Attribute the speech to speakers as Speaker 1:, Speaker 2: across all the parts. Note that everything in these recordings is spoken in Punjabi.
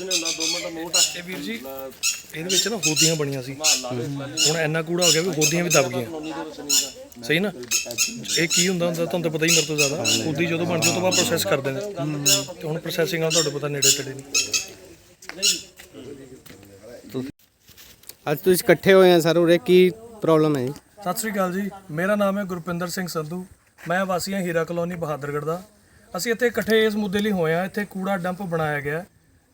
Speaker 1: ਵੀਰ ਜੀ ਇਹਦੇ ਵਿੱਚ ਨਾ ਹੋਦੀਆਂ ਬਣੀਆਂ ਸੀ। ਹੁਣ ਇੰਨਾ ਕੂੜਾ ਹੋ ਗਿਆ ਵੀ ਹੋਦੀਆਂ ਵੀ ਦਬ ਗਈਆਂ। ਸਹੀ ਨਾ? ਇਹ ਕੀ ਹੁੰਦਾ ਹੁੰਦਾ ਤੁਹਾਨੂੰ ਤਾਂ ਪਤਾ ਹੀ ਮੇਰੇ ਤੋਂ ਜ਼ਿਆਦਾ। ਹੋਦੀ ਜਦੋਂ ਬਣਦੀ ਉਹ ਤੋਂ ਬਾਅਦ ਪ੍ਰੋਸੈਸ ਕਰਦੇ ਨੇ। ਤੇ ਹੁਣ ਪ੍ਰੋਸੈਸਿੰਗ ਆ ਤੁਹਾਡੇ ਪਤਾ ਨੇੜੇ ਤੇੜੇ ਨਹੀਂ।
Speaker 2: ਅੱਜ ਤੁਸੀਂ ਇਕੱਠੇ ਹੋਏ ਆ ਸਰ ਉਰੇ ਕੀ ਪ੍ਰੋਬਲਮ ਹੈ ਜੀ?
Speaker 1: ਸਤਿ ਸ੍ਰੀ ਅਕਾਲ ਜੀ ਮੇਰਾ ਨਾਮ ਹੈ ਗੁਰਪਿੰਦਰ ਸਿੰਘ ਸੰਧੂ। ਮੈਂ ਵਾਸੀ ਹਾਂ ਹੀਰਾ ਕਲੋਨੀ ਬਹਾਦਰਗੜ੍ਹ ਦਾ। ਅਸੀਂ ਇੱਥੇ ਇਕੱਠੇ ਇਸ ਮੁੱਦੇ ਲਈ ਹੋਏ ਆ। ਇੱਥੇ ਕੂੜਾ ਡੰਪ ਬਣਾਇਆ ਗਿਆ।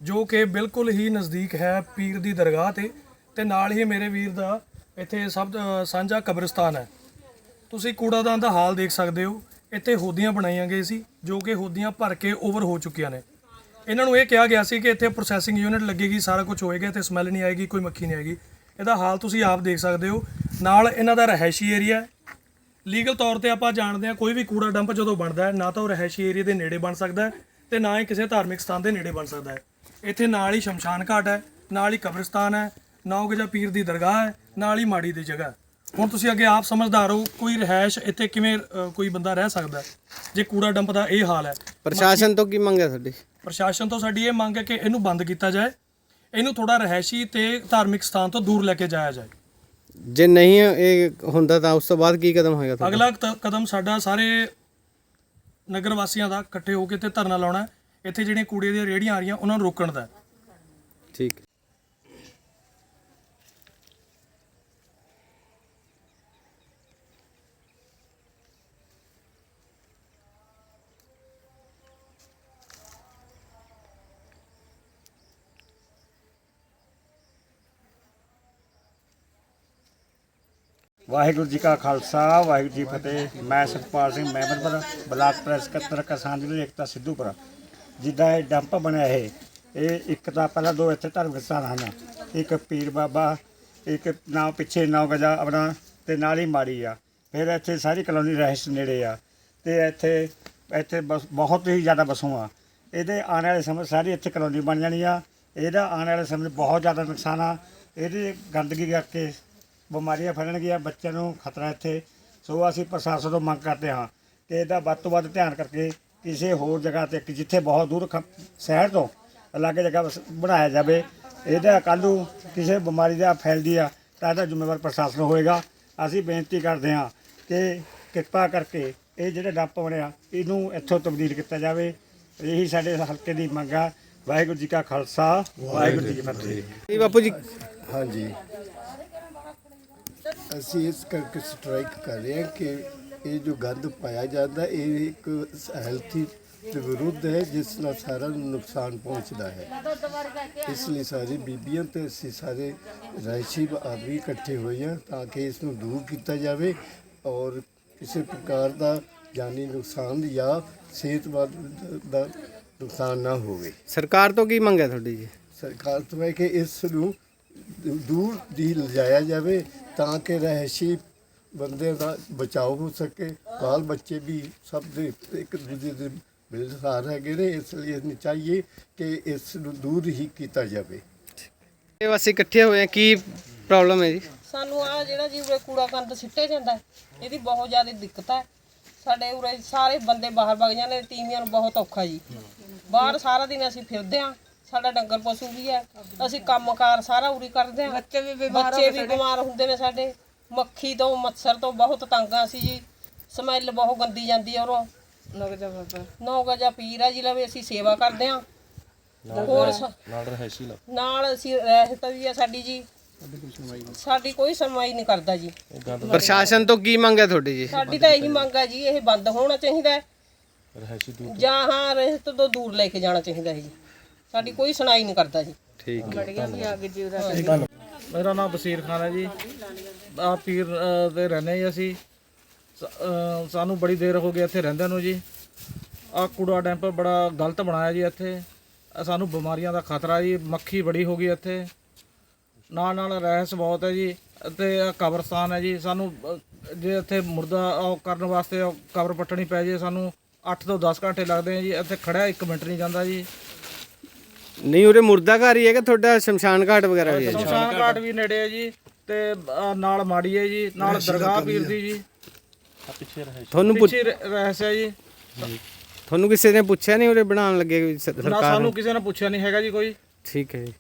Speaker 1: ਜੋ ਕਿ ਬਿਲਕੁਲ ਹੀ ਨਜ਼ਦੀਕ ਹੈ ਪੀਰ ਦੀ ਦਰਗਾਹ ਤੇ ਤੇ ਨਾਲ ਹੀ ਮੇਰੇ ਵੀਰ ਦਾ ਇੱਥੇ ਸਭ ਸਾਂਝਾ ਕਬਰਸਤਾਨ ਹੈ। ਤੁਸੀਂ ਕੂੜਾਦਾਨ ਦਾ ਹਾਲ ਦੇਖ ਸਕਦੇ ਹੋ। ਇੱਥੇ ਹੋਦੀਆਂ ਬਣਾਈਆਂ ਗਈਆਂ ਸੀ, ਜੋ ਕਿ ਹੋਦੀਆਂ ਭਰ ਕੇ ਓਵਰ ਹੋ ਚੁੱਕੀਆਂ ਨੇ। ਇਹਨਾਂ ਨੂੰ ਇਹ ਕਿਹਾ ਗਿਆ ਸੀ ਕਿ ਇੱਥੇ ਪ੍ਰੋਸੈਸਿੰਗ ਯੂਨਿਟ ਲੱਗੇਗੀ, ਸਾਰਾ ਕੁਝ ਹੋਏਗਾ ਤੇ ਸਮੈਲ ਨਹੀਂ ਆਏਗੀ, ਕੋਈ ਮੱਖੀ ਨਹੀਂ ਆਏਗੀ। ਇਹਦਾ ਹਾਲ ਤੁਸੀਂ ਆਪ ਦੇਖ ਸਕਦੇ ਹੋ। ਨਾਲ ਇਹਨਾਂ ਦਾ ਰਹਿائشੀ ਏਰੀਆ ਲੀਗਲ ਤੌਰ ਤੇ ਆਪਾਂ ਜਾਣਦੇ ਹਾਂ, ਕੋਈ ਵੀ ਕੂੜਾ ਡੰਪ ਜਦੋਂ ਬਣਦਾ ਹੈ, ਨਾ ਤਾਂ ਉਹ ਰਹਿائشੀ ਏਰੀਆ ਦੇ ਨੇੜੇ ਬਣ ਸਕਦਾ ਹੈ ਤੇ ਨਾ ਹੀ ਕਿਸੇ ਧਾਰਮਿਕ ਸਥਾਨ ਦੇ ਨੇੜੇ ਬਣ ਸਕਦਾ ਹੈ। ਇੱਥੇ ਨਾਲ ਹੀ ਸ਼ਮਸ਼ਾਨ ਘਾਟ ਹੈ ਨਾਲ ਹੀ ਕਬਰਿਸਤਾਨ ਹੈ ਨੌ ਗਜਾ ਪੀਰ ਦੀ ਦਰਗਾਹ ਹੈ ਨਾਲ ਹੀ ਮਾੜੀ ਦੀ ਜਗ੍ਹਾ ਹੁਣ ਤੁਸੀਂ ਅੱਗੇ ਆਪ ਸਮਝਦਾਰ ਹੋ ਕੋਈ ਰਹਿائش ਇੱਥੇ ਕਿਵੇਂ ਕੋਈ ਬੰਦਾ ਰਹਿ ਸਕਦਾ ਜੇ ਕੂੜਾ ਡੰਪ ਦਾ ਇਹ ਹਾਲ ਹੈ।
Speaker 2: ਪ੍ਰਸ਼ਾਸਨ ਤੋਂ ਕੀ ਮੰਗ ਹੈ ਸਾਡੀ
Speaker 1: ਪ੍ਰਸ਼ਾਸਨ ਤੋਂ ਸਾਡੀ ਇਹ ਮੰਗ ਹੈ ਕਿ ਇਹਨੂੰ ਬੰਦ ਕੀਤਾ ਜਾਏ ਇਹਨੂੰ ਥੋੜਾ ਰਹਿਸ਼ੀ ਤੇ ਧਾਰਮਿਕ ਸਥਾਨ ਤੋਂ ਦੂਰ ਲੈ ਕੇ ਜਾਇਆ ਜਾਏ।
Speaker 2: ਜੇ ਨਹੀਂ ਇਹ ਹੁੰਦਾ ਤਾਂ ਉਸ ਤੋਂ ਬਾਅਦ ਕੀ ਕਦਮ ਹੋਏਗਾ
Speaker 1: ਅਗਲਾ ਕਦਮ ਸਾਡਾ ਸਾਰੇ ਨਗਰ ਵਾਸੀਆਂ ਦਾ ਇਕੱਠੇ ਹੋ ਕੇ ਤੇ ਧਰਨਾ ਲਾਉਣਾ ਹੈ। ਇੱਥੇ ਜਿਹੜੀਆਂ ਕੂੜੇ ਦੀਆਂ ਰੇਹੜੀਆਂ ਆ ਰਹੀਆਂ, ਉਹਨਾਂ ਨੂੰ ਰੋਕਣ ਦਾ।
Speaker 2: ਠੀਕ।
Speaker 3: ਵਾਹਿਗੁਰੂ ਜੀ ਕਾ ਖਾਲਸਾ, ਵਾਹਿਗੁਰੂ ਜੀ ਫਤਿਹ। ਮੈਂ Satpal Singh member block press ਸਕੱਤਰ ਕਿਸਾਨ ਯੂਨੀਅਨ ਏਕਤਾ ਸਿੱਧੂਪੁਰਾ। ਜਿੱਦਾਂ ਇਹ ਡੰਪ ਬਣਿਆ ਇਹ ਇਹ ਇੱਕ ਤਾਂ ਪਹਿਲਾਂ ਦੋ ਇੱਥੇ ਧਾਰਮਿਕ ਸਥਾਨ ਹਨ। ਇੱਕ ਪੀਰ ਬਾਬਾ, ਇੱਕ ਨਾ ਪਿੱਛੇ ਨੌ ਗਜਾ ਆਪਣਾ ਤੇ ਨਾਲ ਹੀ ਮਾੜੀ ਆ। ਫਿਰ ਇੱਥੇ ਸਾਰੀ ਕਲੋਨੀ ਰਹਿਸ਼ ਨੇੜੇ ਆ ਤੇ ਇੱਥੇ ਇੱਥੇ ਬਸ ਬਹੁਤ ਹੀ ਜ਼ਿਆਦਾ ਬਸੋਂ ਆ। ਇਹਦੇ ਆਉਣ ਵਾਲੇ ਸਮੇਂ ਸਾਰੀ ਇੱਥੇ ਕਲੋਨੀ ਬਣ ਜਾਣੀ ਆ। ਇਹਦਾ ਆਉਣ ਵਾਲੇ ਸਮੇਂ 'ਚ ਬਹੁਤ ਜ਼ਿਆਦਾ ਨੁਕਸਾਨ ਆ। ਇਹਦੀ ਗੰਦਗੀ ਕਰਕੇ ਬਿਮਾਰੀਆਂ ਫੈਲਣਗੀਆਂ, ਬੱਚਿਆਂ ਨੂੰ ਖਤਰਾ ਇੱਥੇ। ਸੋ ਅਸੀਂ ਪ੍ਰਸ਼ਾਸਨ ਤੋਂ ਮੰਗ ਕਰਦੇ ਹਾਂ ਕਿ ਇਹਦਾ ਵੱਧ ਤੋਂ ਵੱਧ ਧਿਆਨ ਕਰਕੇ ਕਿਸੇ ਹੋਰ ਜਗ੍ਹਾ ਤੇ ਕਿ ਜਿੱਥੇ ਬਹੁਤ ਦੂਰ ਖ- ਸ਼ਹਿਰ ਤੋਂ ਅਲੱਗ ਜਗ੍ਹਾ ਬਸ ਬਣਾਇਆ ਜਾਵੇ। ਇਹਦਾ ਕੱਲ੍ਹ ਨੂੰ ਕਿਸੇ ਬਿਮਾਰੀ ਦਾ ਫੈਲਦੀ ਆ ਤਾਂ ਇਹਦਾ ਜ਼ਿੰਮੇਵਾਰ ਪ੍ਰਸ਼ਾਸਨ ਹੋਏਗਾ। ਅਸੀਂ ਬੇਨਤੀ ਕਰਦੇ ਹਾਂ ਕਿ ਕਿਰਪਾ ਕਰਕੇ ਇਹ ਜਿਹੜੇ ਡੰਪ ਬਣਿਆ ਇਹਨੂੰ ਇੱਥੋਂ ਤਬਦੀਲ ਕੀਤਾ ਜਾਵੇ। ਇਹੀ ਸਾਡੇ ਹਲਕੇ ਦੀ ਮੰਗ ਆ। ਵਾਹਿਗੁਰੂ ਜੀ ਕਾ ਖਾਲਸਾ ਵਾਹਿਗੁਰੂ ਜੀ ਕੀ ਫਤਿਹ।
Speaker 2: ਜੀ ਬਾਪੂ ਜੀ।
Speaker 4: ਹਾਂਜੀ। ਅਸੀਂ ਇਸ ਕਰਕੇ ਸਟ੍ਰਾਈਕ ਕਰ ਰਹੇ ਹਾਂ ਕਿ ਇਹ ਜੋ ਗੰਦ ਪਾਇਆ ਜਾਂਦਾ ਇਹ ਇੱਕ ਹੈਲਥੀ ਦੇ ਵਿਰੁੱਧ ਹੈ ਜਿਸ ਨਾਲ ਸਾਰਾ ਨੁਕਸਾਨ ਪਹੁੰਚਦਾ ਹੈ। ਇਸ ਲਈ ਸਾਰੀ ਬੀਬੀਆਂ ਤੇ ਅਸੀਂ ਸਾਰੇ ਰਾਇਸ਼ੀ ਆਦਮੀ ਇਕੱਠੇ ਹੋਏ ਹਾਂ ਤਾਂ ਕਿ ਇਸ ਨੂੰ ਦੂਰ ਕੀਤਾ ਜਾਵੇ ਔਰ ਕਿਸੇ ਪ੍ਰਕਾਰ ਦਾ ਜਾਨੀ ਨੁਕਸਾਨ ਜਾਂ ਸਿਹਤਮੰਦ ਦਾ ਨੁਕਸਾਨ ਨਾ ਹੋਵੇ।
Speaker 2: ਸਰਕਾਰ ਤੋਂ ਕੀ ਮੰਗਿਆ ਤੁਹਾਡੀ ਜੀ?
Speaker 4: ਸਰਕਾਰ ਤੋਂ ਹੈ ਕਿ ਇਸ ਨੂੰ ਦੂਰ ਦੀ ਲਿਜਾਇਆ ਜਾਵੇ ਤਾਂ ਕਿ ਰਹਿਸ਼ੀ ਬੰਦੇ ਦਾ ਬਚਾਓ ਹੋ ਸਕੇ। ਬਾਲ ਬੱਚੇ ਵੀ ਸਭ ਦੇ ਇੱਕ ਦੂਜੇ ਦੇ ਮਿਲਸਾਰ ਹੈਗੇ ਨੇ ਇਸ ਲਈ ਇਹ ਚਾਹੀਏ ਕਿ ਇਸ ਨੂੰ ਦੂਰ ਹੀ ਕੀਤਾ ਜਾਵੇ।
Speaker 2: ਇਹ ਅਸੀਂ ਇਕੱਠੇ ਹੋਏ ਆ ਕੀ ਪ੍ਰੋਬਲਮ ਹੈ ਜੀ?
Speaker 5: ਸਾਨੂੰ ਆ ਜਿਹੜਾ ਜੀ ਉਰੇ ਕੂੜਾ ਕੰਦ ਸਿੱਟੇ ਜਾਂਦਾ ਹੈ, ਇਹਦੀ ਬਹੁਤ ਜ਼ਿਆਦਾ ਦਿੱਕਤ ਹੈ। ਸਾਡੇ ਉਰੇ ਸਾਰੇ ਬੰਦੇ ਬਾਹਰ ਵਗ ਜਾਂਦੇ ਨੇ ਤੀਵੀਆਂ ਨੂੰ ਬਹੁਤ ਔਖਾ ਜੀ। ਬਾਹਰ ਸਾਰਾ ਦਿਨ ਅਸੀਂ ਫਿਰਦੇ ਆ ਸਾਡਾ ਡੰਗਰ ਪਸ਼ੂ ਵੀ ਹੈ ਅਸੀਂ ਕੰਮਕਾਰ ਸਾਰਾ ਉਰੀ ਕਰਦੇ ਆ ਬੱਚੇ ਵੀ ਬੱਚੇ ਵੀ ਬਿਮਾਰ ਹੁੰਦੇ ਨੇ ਸਾਡੇ। ਮੱਖੀ ਤੋਂ ਮੱਛਰ ਤੋਂ ਬਹੁਤ ਤੰਗ ਆ ਅਸੀਂ ਜੀ। ਸਮੈਲ ਬਹੁਤ ਗੰਦੀ ਜਾਂਦੀ ਆ ਉਰੋਂ। ਨੌ ਗਜਾ ਨੌ ਗਜਾ ਪੀਰ ਆ ਜੀ ਲਵੇ ਅਸੀਂ ਸੇਵਾ ਕਰਦੇ ਆ। ਹੋਰ ਸ- ਨਾਲ ਅਸੀਂ ਰਹਿਤ ਵੀ ਆ ਸਾਡੀ ਜੀ। ਸਾਡੀ ਕੋਈ ਸੁਣਵਾਈ ਨਹੀਂ। ਕਰਦਾ ਜੀ।
Speaker 2: ਪ੍ਰਸ਼ਾਸਨ ਤੋਂ ਕੀ ਮੰਗਿਆ ਤੁਹਾਡੀ ਜੀ?
Speaker 5: ਸਾਡੀ ਤਾਂ ਇਹੀ ਮੰਗ ਆ ਜੀ ਇਹ ਬੰਦ ਹੋਣਾ ਚਾਹੀਦਾ ਹੈ। ਜਾਂ ਹਾਂ ਰਹਿਤ ਤੋਂ ਦੂਰ ਲੈ ਕੇ ਜਾਣਾ ਚਾਹੀਦਾ ਹੈ ਜੀ। ਸਾਡੀ ਕੋਈ ਸੁਣਾਈ ਨਹੀਂ ਕਰਦਾ ਜੀ।
Speaker 2: ਠੀਕ ਹੈ
Speaker 6: ਮੇਰਾ ਨਾਮ ਬਸੀਰ ਖਾਨ ਹੈ ਜੀ। ਆ ਪੀਰ ਅ, ਦੇ ਰਹਿੰਦੇ ਜੀ ਅਸੀਂ। ਸ- ਅ, ਸਾਨੂੰ ਬੜੀ ਦੇਰ ਹੋ ਗਈ ਇੱਥੇ ਰਹਿੰਦਿਆਂ ਨੂੰ ਜੀ। ਆ ਕੂੜਾ ਡੈਂਪ ਬੜਾ ਗਲਤ ਬਣਾਇਆ ਜੀ ਇੱਥੇ। ਅ, ਸਾਨੂੰ ਬਿਮਾਰੀਆਂ ਦਾ ਖਤਰਾ ਜੀ। ਮੱਖੀ ਬੜੀ ਹੋ ਗਈ ਇੱਥੇ। ਨਾਲ ਨਾਲ ਰਹਿਸ ਬਹੁਤ ਹੈ ਜੀ। ਅਤੇ ਆਹ ਕਬਰਸਤਾਨ ਹੈ ਜੀ। ਸਾਨੂੰ ਅ, ਜੇ ਇੱਥੇ ਮੁਰਦਾ ਉਹ ਕਰਨ ਵਾਸਤੇ ਉਹ ਕਬਰ ਪੱਟਣੀ ਪੈ ਜੇ ਸਾਨੂੰ 8 ਤੋਂ 10 ਘੰਟੇ ਲੱਗਦੇ ਆ ਜੀ। ਇੱਥੇ ਖੜਿਆ 1 ਮਿੰਟ ਨਹੀਂ ਜਾਂਦਾ ਜੀ।
Speaker 2: ਨਹੀਂ ਉਰੇ ਮੁਰਦਾ ਘਰ ਹੀ ਹੈ ਕਿ ਤੁਹਾਡਾ ਸ਼ਮਸ਼ਾਨ ਘਾਟ ਵਗੈਰਾ ਵੀ ਹੈ। ਜੀ
Speaker 6: ਸ਼ਮਸ਼ਾਨ ਘਾਟ ਵੀ ਨੇੜੇ ਹੈ ਜੀ ਤੇ ਨਾਲ ਮਾੜੀ ਹੈ ਜੀ ਨਾਲ ਦਰਗਾਹ ਪੀਰ ਦੀ ਜੀ।
Speaker 2: ਤੁਹਾਨੂੰ ਪੁੱਛ-
Speaker 6: ਪਿੱਛੇ ਰ- ਰਹਿਸ ਹੈ ਜੀ।
Speaker 2: ਤੁਹਾਨੂੰ ਕਿਸੇ ਨੇ ਪੁੱਛਿਆ ਨਹੀਂ ਉਰੇ ਬਣਾਉਣ ਲੱਗੇ ਵੀ ਸ-
Speaker 6: ਨਾ
Speaker 2: ਸਰਕਾਰ
Speaker 6: ਸਾਨੂੰ
Speaker 2: ਨੂੰ?
Speaker 6: ਕਿਸੇ ਨੇ ਪੁੱਛਿਆ ਨਹੀਂ ਹੈਗਾ ਜੀ ਕੋਈ।
Speaker 2: ਠੀਕ ਹੈ ਜੀ।